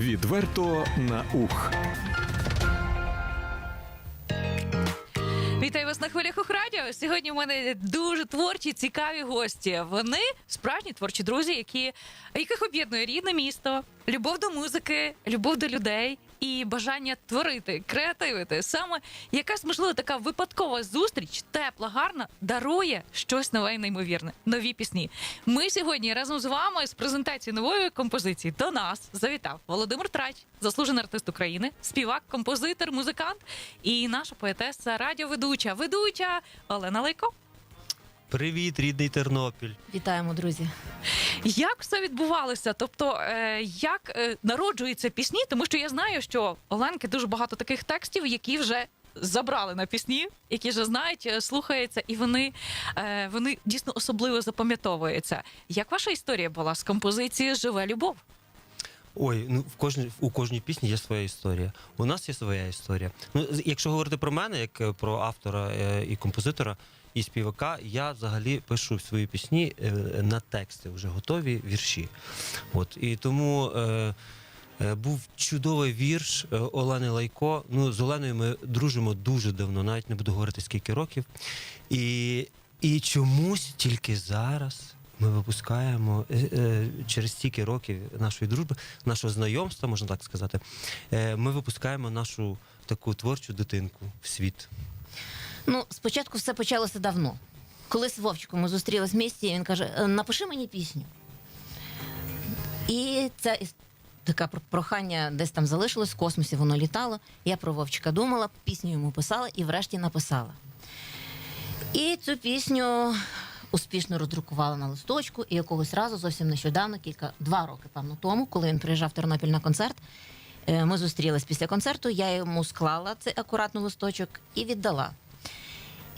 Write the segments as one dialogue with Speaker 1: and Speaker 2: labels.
Speaker 1: Відверто на ух.
Speaker 2: Вітаю вас на хвилях Охрадіо. Сьогодні у мене дуже творчі, цікаві гості. Вони справжні творчі друзі, які, яких об'єднує рідне місто, любов до музики, любов до людей і бажання творити, креативити. Саме якась можливо така випадкова зустріч, тепла, гарна, дарує щось нове і неймовірне, нові пісні. Ми сьогодні разом з вами з презентацією нової композиції до нас завітав Володимир Трач, заслужений артист України, співак, композитор, музикант і наша поетеса, радіоведуча, ведуча Олена Лейко.
Speaker 3: Привіт, рідний Тернопіль.
Speaker 4: Вітаємо, друзі.
Speaker 2: Як все відбувалося? Тобто, е, як е, народжуються пісні? Тому що я знаю, що Оленки дуже багато таких текстів, які вже забрали на пісні, які вже знають, е, слухаються, і вони, е, вони дійсно особливо запам'ятовуються. Як ваша історія була з композиції Живе любов?
Speaker 3: Ой, ну в кожній у кожній пісні є своя історія. У нас є своя історія. Ну, якщо говорити про мене, як про автора е, і композитора і співака, я взагалі пишу свої пісні е, на тексти, вже готові вірші. От і тому. Е, е, Був чудовий вірш Олени Лайко. Ну, з Оленою ми дружимо дуже давно, навіть не буду говорити скільки років. І, і чомусь тільки зараз ми випускаємо через стільки років нашої дружби, нашого знайомства, можна так сказати. Ми випускаємо нашу таку творчу дитинку в світ.
Speaker 4: Ну, спочатку все почалося давно. Колись Вовчиком ми зустрілись в місті, він каже: «Е, напиши мені пісню. І це таке про- прохання десь там залишилось, в космосі воно літало. Я про Вовчика думала, пісню йому писала і врешті написала. І цю пісню успішно роздрукувала на листочку, і якогось разу зовсім нещодавно, кілька два роки, певно, тому, коли він приїжджав в Тернопіль на концерт. е, Ми зустрілись після концерту, я йому склала цей акуратно листочок і віддала.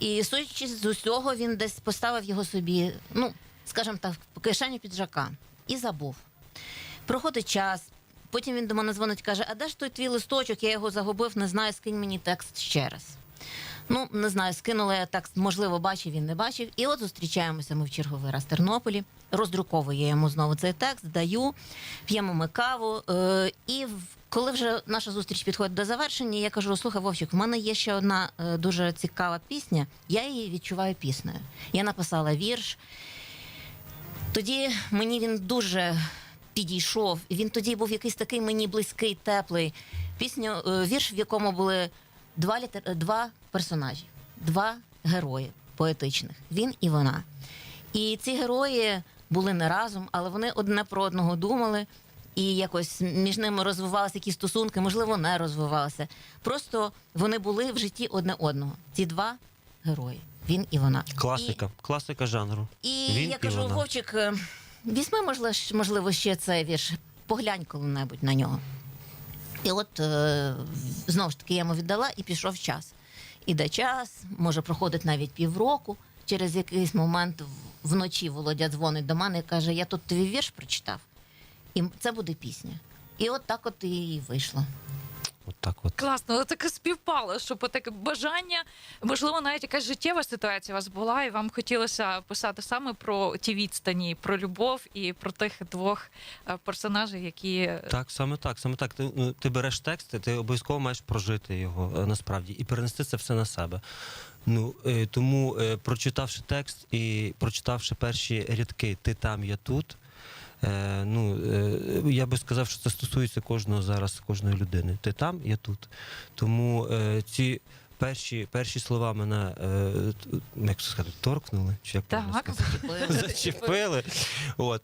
Speaker 4: І судячи з усього, він десь поставив його собі, ну, скажімо так, в кишеню піджака і забув. Проходить час. Потім він до мене дзвонить каже: А де ж той твій листочок? Я його загубив, не знаю, скинь мені текст ще раз. Ну, не знаю, скинула я текст, можливо, бачив, він не бачив. І от зустрічаємося ми в черговий раз в Тернополі. Роздруковую я йому знову цей текст, даю, п'ємо ми каву. Е, і в- коли вже наша зустріч підходить до завершення, я кажу: слухай, Вовчик, в мене є ще одна е, дуже цікава пісня. Я її відчуваю піснею. Я написала вірш. Тоді мені він дуже підійшов. Він тоді був якийсь такий мені близький, теплий. Пісню, е, вірш, в якому були два, літер, е, два персонажі, два герої поетичних. Він і вона. І ці герої були не разом, але вони одне про одного думали. І якось між ними розвивалися якісь стосунки, можливо, не розвивалися. Просто вони були в житті одне одного. Ці два герої. Він і вона.
Speaker 3: Класика, класика жанру.
Speaker 4: І
Speaker 3: Він
Speaker 4: я
Speaker 3: і
Speaker 4: кажу,
Speaker 3: вона.
Speaker 4: Вовчик, е, візьми, можливо, ще цей вірш, поглянь коли-небудь на нього. І от е, знову ж таки я йому віддала і пішов час. Іде час, може проходить навіть півроку. Через якийсь момент вночі Володя дзвонить до мене і каже: Я тут твій вірш прочитав, і це буде пісня. І от так от і вийшло.
Speaker 3: От так от.
Speaker 2: Класно, але таке співпало, що по таке бажання, можливо, навіть якась життєва ситуація у вас була, і вам хотілося писати саме про ті відстані, про любов і про тих двох е, персонажів, які
Speaker 3: Так, саме так, саме так. Ти, ну, ти береш текст, ти обов'язково маєш прожити його е, насправді і перенести це все на себе. Ну е, тому, е, прочитавши текст і прочитавши перші рядки Ти там, я тут. Е, ну, е, я би сказав, що це стосується кожного зараз, кожної людини. Ти там, я тут. Тому е, ці перші, перші слова мене, е, як сказати, торкнули. Чи як
Speaker 2: Так.
Speaker 3: сказати? зачепили. От.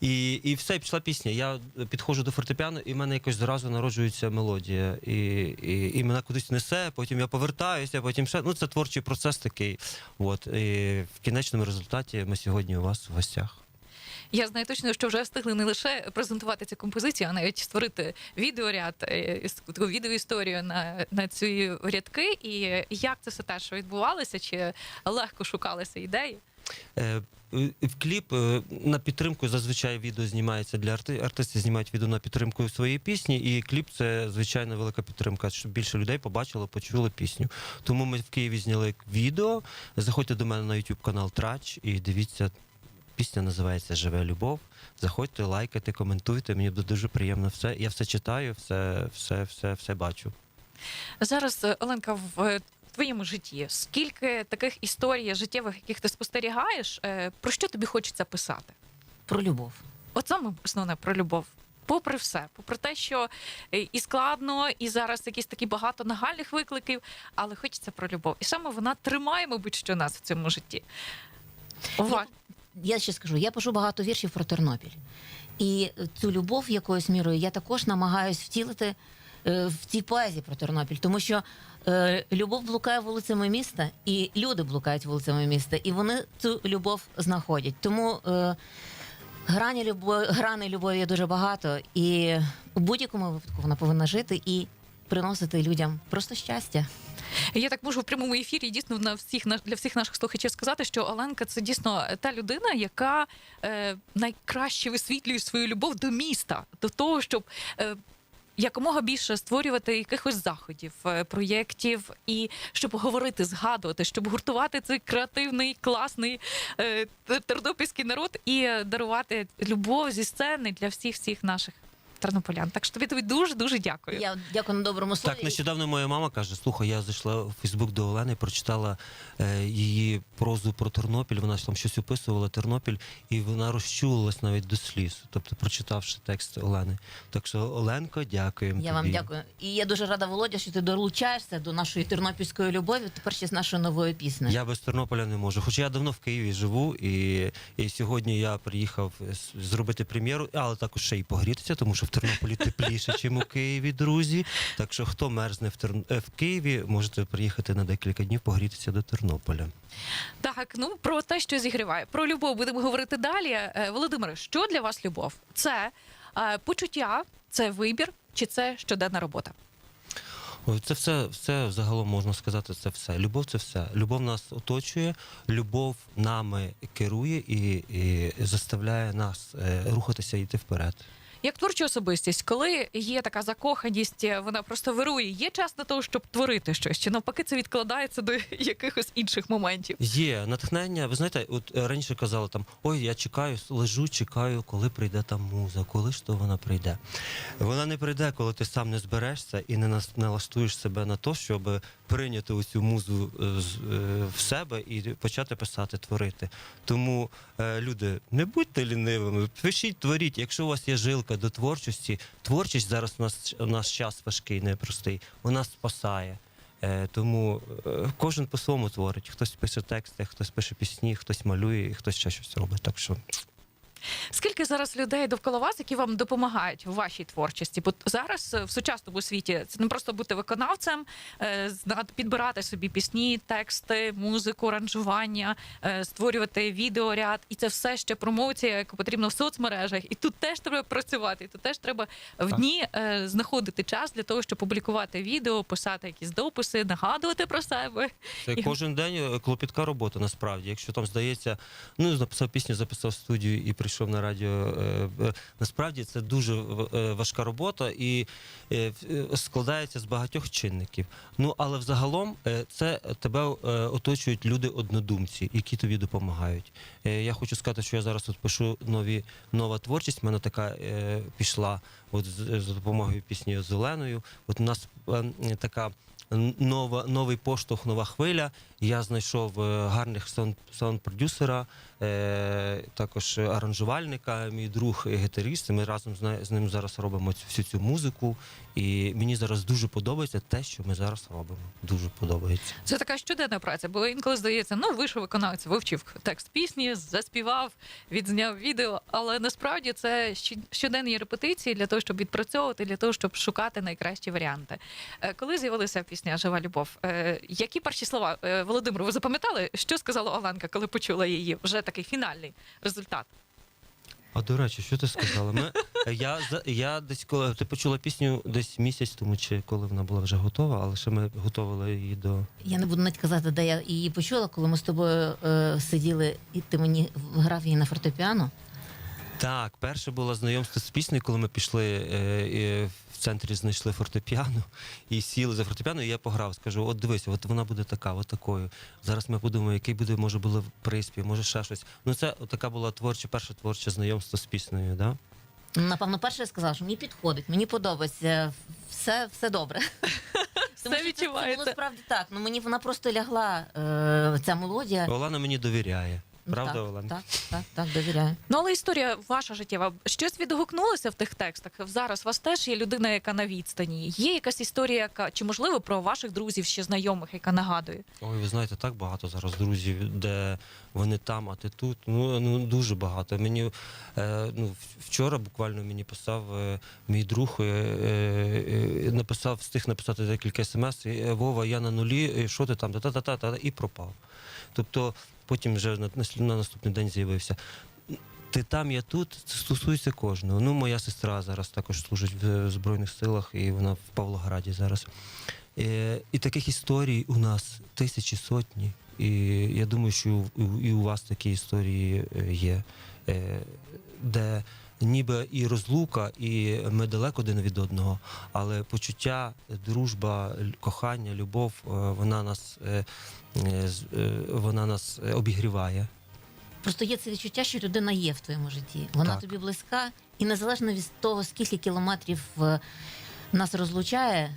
Speaker 3: І, і все, і пішла пісня. Я підходжу до фортепіано, і в мене якось зразу народжується мелодія. І, і, і мене кудись несе, потім я повертаюся, потім ще. Ну, це творчий процес такий. От. І в кінечному результаті ми сьогодні у вас в гостях.
Speaker 2: Я знаю точно, що вже встигли не лише презентувати цю композицію, а навіть створити відеоряд, е, таку відеоісторію на, на ці рядки. І як це все теж відбувалося? Чи легко шукалися ідеї?
Speaker 3: Е, В кліп е, на підтримку зазвичай відео знімається для арти... артисти знімають відео на підтримку своєї пісні, і кліп це звичайно велика підтримка, щоб більше людей побачило, почули пісню. Тому ми в Києві зняли відео. Заходьте до мене на YouTube канал Трач і дивіться Пісня називається Живе любов. Заходьте, лайкайте, коментуйте. Мені буде дуже приємно. Все я все читаю, все, все, все, все бачу.
Speaker 2: Зараз, е, Оленка, в е, твоєму житті скільки таких історій життєвих, яких ти спостерігаєш, е, про що тобі хочеться писати?
Speaker 4: Про любов.
Speaker 2: От саме основне про любов. Попри все, попри те, що і складно, і зараз якісь такі багато нагальних викликів, але хочеться про любов. І саме вона тримає, мабуть, що нас в цьому житті. Ова.
Speaker 4: Я ще скажу, я пишу багато віршів про Тернопіль. І цю любов якоюсь мірою я також намагаюсь втілити е, в цій поезії про Тернопіль, тому що е, любов блукає вулицями міста, і люди блукають вулицями міста, і вони цю любов знаходять. Тому е, грані любов, грани любові є дуже багато, і у будь-якому випадку вона повинна жити і приносити людям просто щастя.
Speaker 2: Я так можу в прямому ефірі дійсно на всіх для всіх наших слухачів сказати, що Оленка це дійсно та людина, яка е, найкраще висвітлює свою любов до міста, до того, щоб. Е, Якомога більше створювати якихось заходів, е, проєктів, і щоб говорити, згадувати, щоб гуртувати цей креативний, класний е, тернопільський народ і е, дарувати любов зі сцени для всіх всіх наших тернополян. Так що тобі тобі дуже дуже дякую.
Speaker 4: Я дякую на доброму слові.
Speaker 3: Так, нещодавно моя мама каже: слухай, я зайшла в Фейсбук до Олени, прочитала е, її прозу про Тернопіль. Вона ж там щось описувала Тернопіль, і вона розчулилась навіть до сліз, тобто прочитавши текст Олени. Так що, Оленко, дякуємо.
Speaker 4: Я вам
Speaker 3: тобі.
Speaker 4: дякую. І я дуже рада, Володя, що ти долучаєшся до нашої тернопільської любові. Тепер ще з нашою новою піснею.
Speaker 3: Я без Тернополя не можу. Хоча я давно в Києві живу, і, і сьогодні я приїхав зробити прем'єру, але також ще й погрітися, тому що в Тернополі тепліше, ніж у Києві, друзі. Так що хто мерзне в Терн... е, в Києві, можете приїхати на декілька днів погрітися до Тернополя.
Speaker 2: Так, ну про те, що зігріває. Про любов будемо говорити далі. Е, Володимире, що для вас любов? Це е, почуття, це вибір, чи це щоденна робота?
Speaker 3: Ой, Це все, все загалом можна сказати, це все. Любов це все. Любов нас оточує, любов нами керує і, і заставляє нас е, рухатися і йти вперед.
Speaker 2: Як творча особистість, коли є така закоханість, е, вона просто вирує. Є час на те, щоб творити щось, чи навпаки це відкладається до якихось інших моментів.
Speaker 3: Є натхнення. Ви знаєте, от е, раніше казали там: ой, я чекаю, лежу, чекаю, коли прийде там муза, коли ж то вона прийде. Вона не прийде, коли ти сам не зберешся і не налаштуєш себе на те, щоб прийняти оцю музу е, в себе і почати писати, творити. Тому люди, не будьте лінивими, пишіть, творіть. Якщо у вас є жилка до творчості, творчість зараз у нас у нас час важкий, непростий. Вона спасає. Е, тому е, кожен по-своєму творить. Хтось пише тексти, хтось пише пісні, хтось малює, хтось ще щось робить. Так що
Speaker 2: Скільки зараз людей довкола вас, які вам допомагають в вашій творчості? Бо зараз е, в сучасному світі це не просто бути виконавцем, е, підбирати собі пісні, тексти, музику, аранжування, е, створювати відеоряд, і це все ще промоція, яка потрібна в соцмережах. І тут теж треба працювати. І тут теж треба в дні знаходити час для того, щоб публікувати відео, писати якісь дописи, нагадувати про себе.
Speaker 3: це
Speaker 2: І-
Speaker 3: кожен день клопітка робота насправді. Якщо там здається, ну написав пісню, записав студію і прийшов на радіо. е, Насправді це дуже е, важка робота і е, складається з багатьох чинників. Ну але взагалом це тебе оточують люди однодумці, які тобі допомагають. Я хочу сказати, що я зараз тут пишу нові нова творчість. в мене така пішла от з, допомогою пісні з Оленою. От у нас така. Нова новий поштовх, нова хвиля. Я знайшов е, гарних саунд-продюсера, е, також аранжувальника, мій друг і гітарист. Ми разом з, ним зараз робимо всю цю музику. І мені зараз дуже подобається те, що ми зараз робимо. Дуже подобається.
Speaker 2: Це така щоденна праця, бо інколи здається, ну вийшов виконавець, вивчив текст пісні, заспівав, відзняв відео. Але насправді це щоденні репетиції для того, щоб відпрацьовувати, для того, щоб шукати найкращі варіанти. Е, Коли з'явилася пісня Жива любов, е, які перші слова Е, Володимиру, ви запам'ятали, що сказала Оленка, коли почула її? Вже такий фінальний результат.
Speaker 3: А до речі, що ти сказала? Ми, я, за- я десь коли ти почула пісню десь місяць тому, чи коли вона була вже готова, але ще ми готували її до.
Speaker 4: Я не буду навіть казати, де я її почула, коли ми з тобою е, сиділи, і ти мені грав її на фортепіано.
Speaker 3: Так, перше було знайомство з піснею, коли ми пішли е, е, в центрі, знайшли фортепіано і сіли за фортепіано, і я пограв. Скажу, от дивись, от вона буде така, от такою. Зараз ми подумаємо, який буде, може, було приспів, може ще щось. Ну, це така була творча, перше творче знайомство з піснею, да?
Speaker 4: Напевно, перше я сказала, що мені підходить, мені подобається, все, все добре. Тому що це- Це
Speaker 2: відчувається.
Speaker 4: було справді так. Ну мені вона просто лягла, е, ця мелодія.
Speaker 3: Олена мені довіряє. Правда,
Speaker 4: так,
Speaker 3: Олена?
Speaker 4: Так, так, так, довіряю.
Speaker 2: Ну, але історія ваша життєва. Щось відгукнулося в тих текстах. Зараз у вас теж є людина, яка на відстані. Є якась історія, яка чи можливо про ваших друзів ще знайомих, яка нагадує.
Speaker 3: Ой, ви знаєте, так багато зараз друзів, де вони там, а ти тут. Ну, ну дуже багато. Мені е, ну, вчора буквально мені писав е, мій друг, е, е, написав, встиг написати декілька смс. е, Вова, я на нулі, що ти там? Та-та-та-та, і пропав. Тобто потім вже на, на, наступний день з'явився. Ти там, я тут, це стосується кожного. Ну, моя сестра зараз також служить в Збройних силах, і вона в Павлограді зараз. Е, і таких історій у нас тисячі сотні. І я думаю, що і у- вас такі історії е, є, е, де ніби і розлука, і ми далеко один від одного, але почуття, дружба, кохання, любов, е, вона нас, е, е, вона нас обігріває.
Speaker 4: Просто є це відчуття, що людина є в твоєму житті. Вона
Speaker 3: Так.
Speaker 4: тобі близька, і незалежно від того, скільки кілометрів нас розлучає,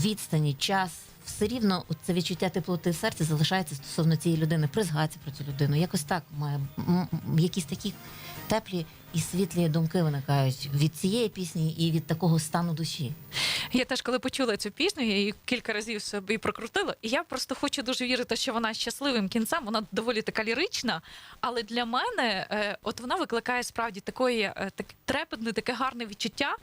Speaker 4: відстані, час, все рівно це відчуття теплоти в серці залишається стосовно цієї людини. При згадці про цю людину. Якось так має м- якісь такі теплі і світлі думки виникають від цієї пісні і від такого стану душі.
Speaker 2: Я теж, коли почула цю пісню, я її кілька разів собі прокрутила. І я просто хочу дуже вірити, що вона щасливим кінцем. Вона доволі така лірична. Але для мене, е, от вона викликає справді такої, е, так трепетне, таке гарне відчуття.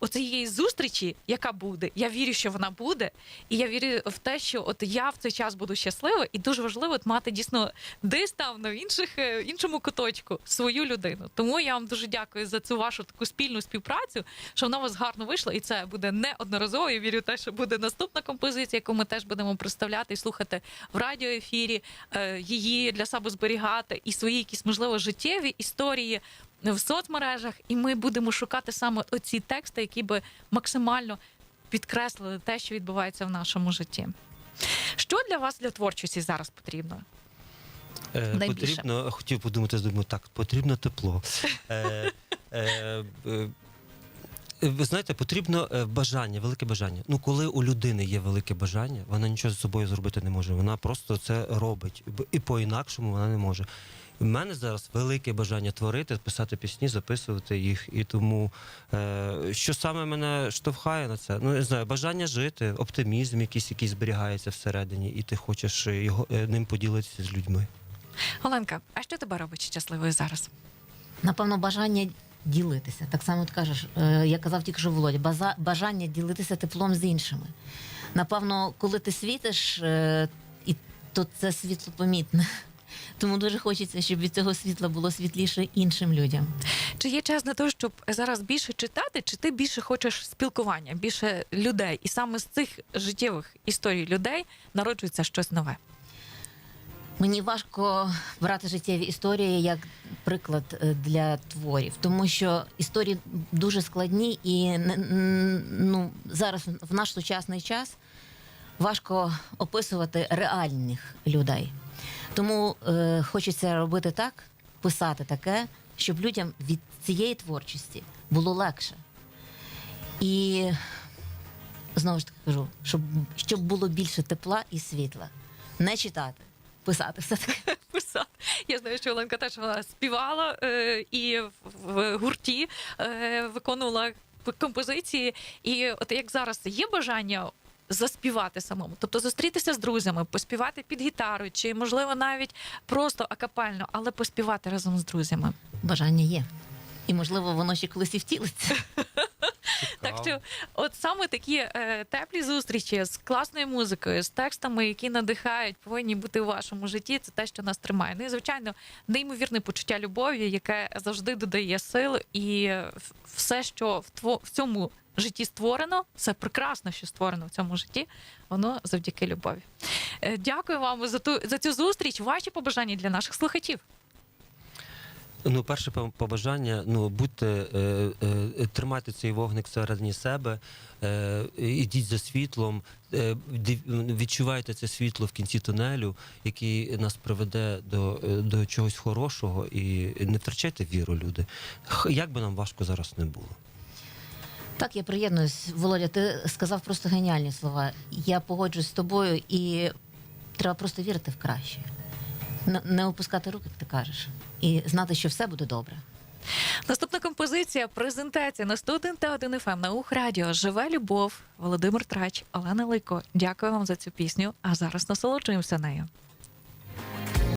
Speaker 2: Оцієї зустрічі, яка буде, я вірю, що вона буде, і я вірю в те, що от я в цей час буду щаслива, і дуже важливо от мати дійсно десь там на інших е, іншому куточку свою людину. Тому я вам дуже дякую за цю вашу таку спільну співпрацю, що вона у вас гарно вийшла, і це буде неодноразово. Я вірю, те, що буде наступна композиція, яку ми теж будемо представляти і слухати в радіоефірі, е, її для себе зберігати і свої якісь можливо життєві історії в соцмережах. І ми будемо шукати саме оці тексти, які би максимально підкреслили те, що відбувається в нашому житті. Що для вас для творчості зараз потрібно?
Speaker 3: Е,
Speaker 2: Найбільше.
Speaker 3: потрібно, хотів подумати, думаю, так, потрібно тепло. Е, е, е, ви знаєте, потрібно е, бажання, велике бажання. Ну, коли у людини є велике бажання, вона нічого з собою зробити не може. Вона просто це робить. І по-інакшому вона не може. У мене зараз велике бажання творити, писати пісні, записувати їх. І тому е, що саме мене штовхає на це? Ну, я знаю, бажання жити, оптимізм якийсь, який зберігається всередині, і ти хочеш його е, ним поділитися з людьми.
Speaker 2: Оленка, а що тебе робить щасливою зараз?
Speaker 4: Напевно, бажання ділитися. Так само ти кажеш, е, я казав тільки що Володя, база, бажання ділитися теплом з іншими. Напевно, коли ти світиш, е, і то це світло помітне. Тому дуже хочеться, щоб від цього світла було світліше іншим людям.
Speaker 2: Чи є час на те, щоб зараз більше читати, чи ти більше хочеш спілкування, більше людей? І саме з цих життєвих історій людей народжується щось нове.
Speaker 4: Мені важко брати життєві історії як приклад е, для творів, тому що історії дуже складні і ну, зараз в наш сучасний час важко описувати реальних людей. Тому е, хочеться робити так, писати таке, щоб людям від цієї творчості було легше. І знову ж таки кажу, щоб, щоб було більше тепла і світла. Не читати, писати все
Speaker 2: писати. Я знаю, що Оленка теж вона співала е, і в, в гурті е, виконувала композиції. І от як зараз є бажання. Заспівати самому, тобто зустрітися з друзями, поспівати під гітарою, чи можливо навіть просто акапельно, але поспівати разом з друзями.
Speaker 4: Бажання є. І можливо, воно ще колись і втілиться.
Speaker 2: Так що, от саме такі е, теплі зустрічі з класною музикою, з текстами, які надихають, повинні бути у вашому житті. Це те, що нас тримає. Ну і звичайно, неймовірне почуття любові, яке завжди додає сил, і е, все, що в тво в цьому житті створено, все прекрасно, що створено в цьому житті, воно завдяки любові. Е, Дякую вам за ту за цю зустріч. Ваші побажання для наших слухачів.
Speaker 3: Ну, перше побажання, ну будьте, е, е, тримайте цей вогник всередині себе, е, ідіть за світлом, е, відчувайте це світло в кінці тунелю, який нас приведе до, е, до чогось хорошого, і не втрачайте віру, люди. Як би нам важко зараз не було.
Speaker 4: Так, я приєднуюсь. Володя, ти сказав просто геніальні слова. Я погоджуюсь з тобою, і треба просто вірити в краще. Не- опускати руки, як ти кажеш, і знати, що все буде добре.
Speaker 2: Наступна композиція презентація на 101 та 1 FM на Ух Радіо. Жива любов. Володимир Трач, Олена Лейко. Дякую вам за цю пісню. А зараз насолоджуємося нею.